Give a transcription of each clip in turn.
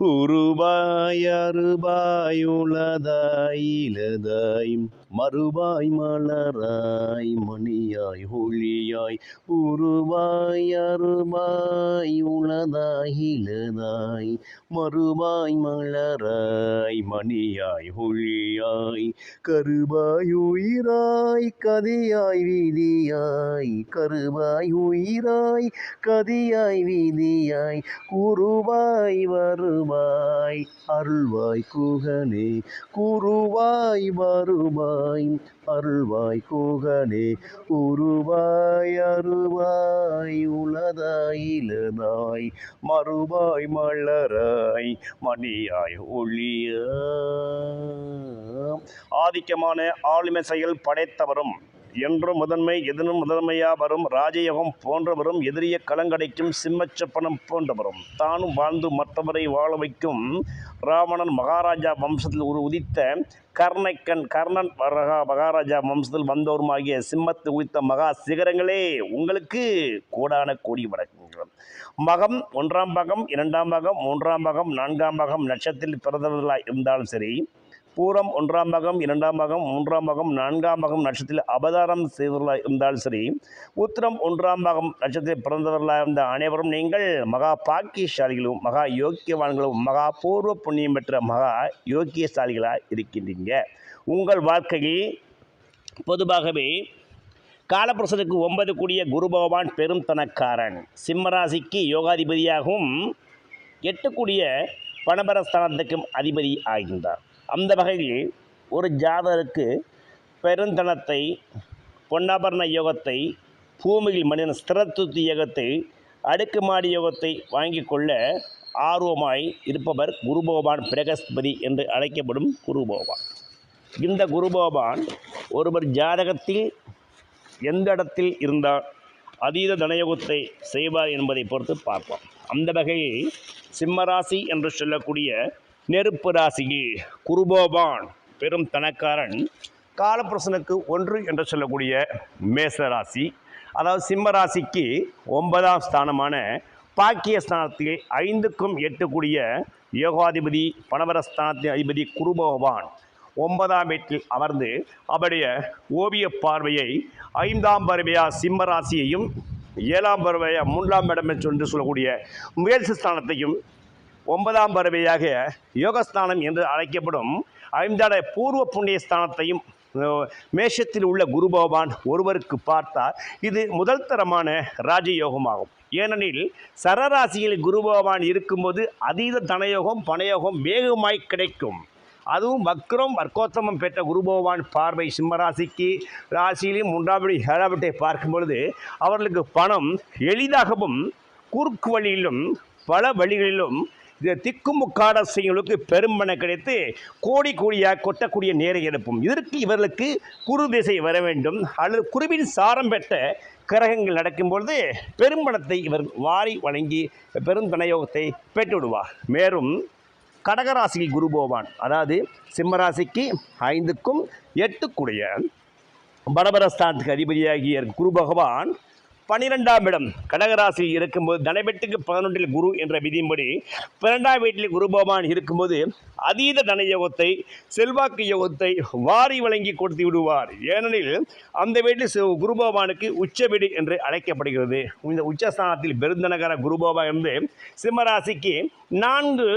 உருவாய் அருபாய் உளதாய் இலதாய் மறுபாய் மலராய் மணியாய் ஒளியாய். உருவாய் அருபாய் உளதாய் இலதாய் மறுபாய் மலராய் மணியாய் ஒளியாய். கருபாய் உயிராய் கதியாய் வீதியாய் கருவாய் கருவாய் உயிராய் கதியாய் வீதியாய் குருவாய் வருவாய். அருள்வாய் குகனே குருவாய் வருவாய். அருள்வாய் குகனே உருவாய் அருவாய் உளதாய் இளதாய் மறுவாய் மலராய் மணியாய் ஒளிய. ஆதிக்கமான ஆளுமை செயல் படைத்தவரும் என்றும் முதன்மை எதனும் முதன்மையா வரும். ராஜயோகம் போன்றவரும் எதிரிய களங்கடைக்கும் சிம்மச்சப்பனம் போன்றவரும். தானும் வாழ்ந்து மற்றவரை வாழ வைக்கும். ராவணன் மகாராஜா வம்சத்தில் ஒரு உதித்த கர்ணைக்கன் கர்ணன் மகா மகாராஜா வம்சத்தில் வந்தோருமாகிய சிம்மத்து உதித்த மகா சிகரங்களே உங்களுக்கு கோடான கோடி வணக்கங்கள். மகம் ஒன்றாம் பாகம் இரண்டாம் பாகம் மூன்றாம் பாகம் நான்காம் பாகம் நட்சத்திரத்தில் பிறந்தவர்களாக இருந்தாலும் சரி பூரம் ஒன்றாம் பாகம் இரண்டாம் பாகம் மூன்றாம் பாகம் நான்காம் பாகம் நட்சத்திரத்தில் அபதாரம் செய்தவர்களாக இருந்தாலும் சரி உத்திரம் ஒன்றாம் பாகம் நட்சத்திரத்தில் பிறந்தவர்களாக இருந்த அனைவரும் நீங்கள் மகா பாக்கியசாலிகளும் மகா யோக்கியவான்களும் மகா பூர்வ புண்ணியம் பெற்ற மகா யோக்கியசாலிகளாக இருக்கின்றீங்க. உங்கள் வாழ்க்கையில் பொதுவாகவே காலப்புருஷனுக்கு ஒன்பது கூடிய குரு பகவான் பெரும் தனக்காரன். சிம்மராசிக்கு யோகாதிபதியாகவும் எட்டு கூடிய பணபரஸ்தானத்துக்கும் அதிபதி ஆகின்றார். அந்த வகையில் ஒரு ஜாதகருக்கு பெருந்தனத்தை பொன்னாபரண யோகத்தை பூமியில் மனிதன் ஸ்திரத்துத்தி யோகத்தை அடுக்குமாடி யோகத்தை வாங்கி கொள்ள ஆர்வமாய் இருப்பவர் குரு பகவான் பிரகஸ்பதி என்று அழைக்கப்படும் குரு பகவான். இந்த குரு பகவான் ஒருவர் ஜாதகத்தில் எந்த இடத்தில் இருந்தால் அதீத தனயோகத்தை செய்வார் என்பதை பொறுத்து பார்ப்போம். அந்த வகையில் சிம்மராசி என்று சொல்லக்கூடிய நெருப்பு ராசியில் குருபோபான் பெரும் தனக்காரன் காலப்புருஷனுக்கு ஒன்று என்று சொல்லக்கூடிய மேச ராசி. அதாவது சிம்ம ராசிக்கு ஒன்பதாம் ஸ்தானமான பாக்கிய ஸ்தானத்தில் ஐந்துக்கும் எட்டுக்கூடிய யோகாதிபதி பணவரஸ்தானத்தின் அதிபதி குருபகவான் ஒன்பதாம் வீட்டில் அமர்ந்து அவருடைய ஓவிய பார்வையை ஐந்தாம் பருவையா சிம்ம ராசியையும் ஏழாம் பருவையா மூன்றாம் இடம் என்று சொல்லக்கூடிய முயற்சி ஸ்தானத்தையும் ஒன்பதாம் பறவையாக யோகஸ்தானம் என்று அழைக்கப்படும் ஐந்தாட பூர்வ புண்ணிய ஸ்தானத்தையும் மேஷத்தில் உள்ள குரு பகவான் ஒருவருக்கு பார்த்தால் இது முதல் தரமான ராஜயோகமாகும். ஏனெனில் சரராசியில் குரு பகவான் இருக்கும்போது அதீத தனயோகம் பணயோகம் வேகமாய் கிடைக்கும். அதுவும் வக்ரம் வர்க்கோத்தமம் பெற்ற குரு பகவான் பார்வை சிம்மராசிக்கு ராசியிலும் மூன்றாவது ஏழாவட்டை பார்க்கும் பொழுது அவர்களுக்கு பணம் எளிதாகவும் குறுக்கு வழியிலும் பல வழிகளிலும் இந்த திக்குமுக்காட செய்யுங்களுக்கு பெரும்பண கிடைத்து கோடி கோடியாக கொட்டக்கூடிய நேரம் எழுப்பும் இதற்கு இவர்களுக்கு குரு திசை வர வேண்டும். அல்லது குருவின் சாரம் பெற்ற கிரகங்கள் நடக்கும்பொழுது பெரும்பணத்தை இவர் வாரி வழங்கி பெருந்தனயோகத்தை பெற்றுவிடுவார். மேலும் கடகராசியில் குரு போவான். அதாவது சிம்மராசிக்கு ஐந்துக்கும் எட்டுக்குடைய பரபரஸ்தானத்துக்கு அதிபதியாகிய குரு பகவான் பன்னிரெண்டாம் இடம் கடகராசி இருக்கும்போது தனவெட்டுக்கு பதினொன்றில் குரு என்ற விதியின்படி பன்னெண்டாம் வீட்டில் குரு பகவான் இருக்கும்போது அதீத தன யோகத்தை செல்வாக்கு யோகத்தை வாரி வழங்கி கொடுத்து விடுவார். ஏனெனில் அந்த வீட்டில் குரு பகவானுக்கு உச்ச வீடு என்று அழைக்கப்படுகிறது. இந்த உச்சஸ்தானத்தில் பெருந்தனகர குரு பகவான் இருந்து சிம்மராசிக்கு நான்கு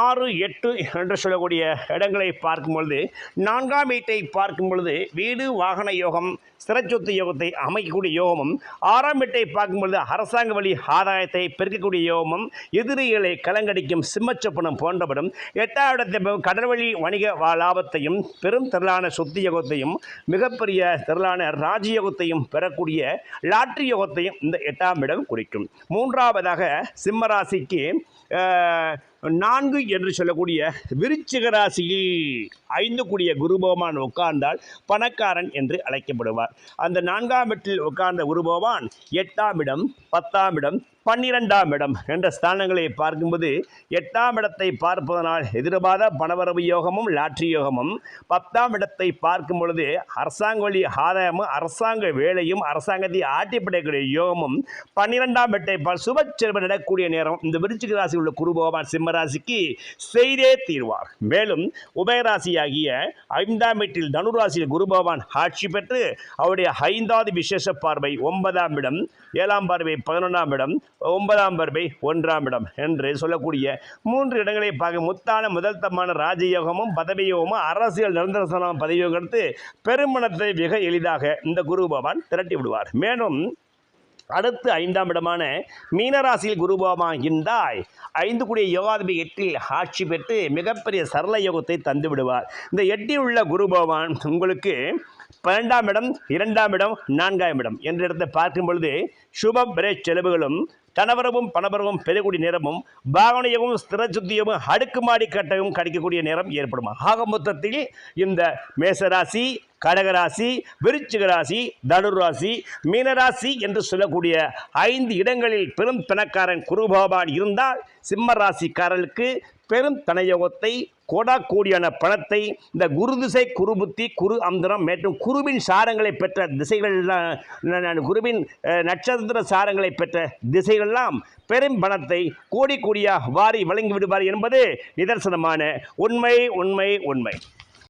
ஆறு எட்டு என்று சொல்லக்கூடிய இடங்களை பார்க்கும் பொழுது நான்காம் வீட்டை பார்க்கும் பொழுது வீடு வாகன யோகம் சிறச்சொத்து யோகத்தை அமைக்கக்கூடிய யோகமும் ஆறாம் வீட்டை பார்க்கும்பொழுது அரசாங்க வழி ஆதாயத்தை பெருக்கக்கூடிய யோமம் எதிரிகளை கலங்கடிக்கும் சிம்மச்சப்பனம் போன்றவரும் எட்டாம் இடத்தை கடல்வழி வணிக வா- லாபத்தையும் பெரும் திரளான சொத்து யோகத்தையும் மிகப்பெரிய திரளான ராஜயோகத்தையும் பெறக்கூடிய லாட்ரி யோகத்தையும் இந்த எட்டாம் இடம் குறிக்கும். மூன்றாவதாக சிம்மராசிக்கு நான்கு என்று சொல்லக்கூடிய விருச்சிக ராசியில் ஐந்து கூடிய குருபகவான் உட்கார்ந்தால் பணக்காரன் என்று அழைக்கப்படுவார். அந்த நான்காம் இடத்தில் உட்கார்ந்த குருபகவான் எட்டாம் இடம் பத்தாம் இடம் பன்னிரெண்டாம் இடம் என்ற ஸ்தானங்களை பார்க்கும்போது எட்டாம் இடத்தை பார்ப்பதனால் எதிர்பாராத பணவரவு யோகமும் லாட்ரி யோகமும். பத்தாம் இடத்தை பார்க்கும் பொழுது அரசாங்க வழி ஆதாயமும் அரசாங்க வேலையும் அரசாங்கத்தை ஆட்டி படைக்கக்கூடிய யோகமும் பன்னிரெண்டாம் இடத்தை பார் நடக்கூடிய நடக்கக்கூடிய நேரம் இந்த விருச்சிக ராசி உள்ள குரு பகவான் சிம்ம கும்பராசிக்கு செய்தே தீர்வார். மேலும் உபயராசியாகிய ஐந்தாம் வீட்டில் தனுராசியில் குரு பகவான் ஆட்சி பெற்று அவருடைய ஐந்தாவது விசேஷ பார்வை ஒன்பதாம் இடம் ஏழாம் பார்வை பதினொன்றாம் இடம் ஒன்பதாம் பார்வை ஒன்றாம் இடம் என்று சொல்லக்கூடிய மூன்று இடங்களை பார்க்க முத்தான முதல் தமான ராஜயோகமும் பதவியோகமும் அரசியல் நிரந்தரசனம் பதவியோகம் எடுத்து பெருமணத்தை மிக எளிதாக இந்த குரு பகவான் திரட்டி விடுவார். மேலும் அடுத்து ஐந்தாம் இடமான மீனராசியில் குருபவமாக இருந்தால் ஐந்து கூடிய யோகாதிபதி எட்டில் ஆட்சி பெற்று மிகப்பெரிய சரள யோகத்தை தந்து விடுவார். இந்த எட்டில் உள்ள குருபவான் உங்களுக்கு பன்னெண்டாம் இடம் இரண்டாம் இடம் நான்காம் இடம் என்ற இடத்தை பார்க்கும் பொழுது சுப பிரேச் செலவுகளும் தனவரவும் பணவரவும் பெறக்கூடிய நேரமும் பாவனையவும் ஸ்திரசுத்தியமும் அடுக்குமாடி கட்டவும் கிடைக்கக்கூடிய நேரம் ஏற்படும். ஆக மொத்தத்தில் இந்த மேசராசி கடகராசி விருச்சிக ராசி தனுராசி மீனராசி என்று சொல்லக்கூடிய ஐந்து இடங்களில் பெரும் பணக்காரன் குரு பகவான் இருந்தால் சிம்ம ராசிக்காரர்களுக்கு பெரும் தனயோகத்தை கோடா கோடியான பணத்தை இந்த குரு திசை குரு புத்தி குரு அந்தரம் மற்றும் குருவின் சாரங்களை பெற்ற திசைகள்லாம் குருவின் நட்சத்திர சாரங்களை பெற்ற திசைகளெல்லாம் பெரும் பணத்தை கோடி கோடியாக வாரி வழங்கி விடுவார் என்பது நிதர்சனமான உண்மை உண்மை உண்மை.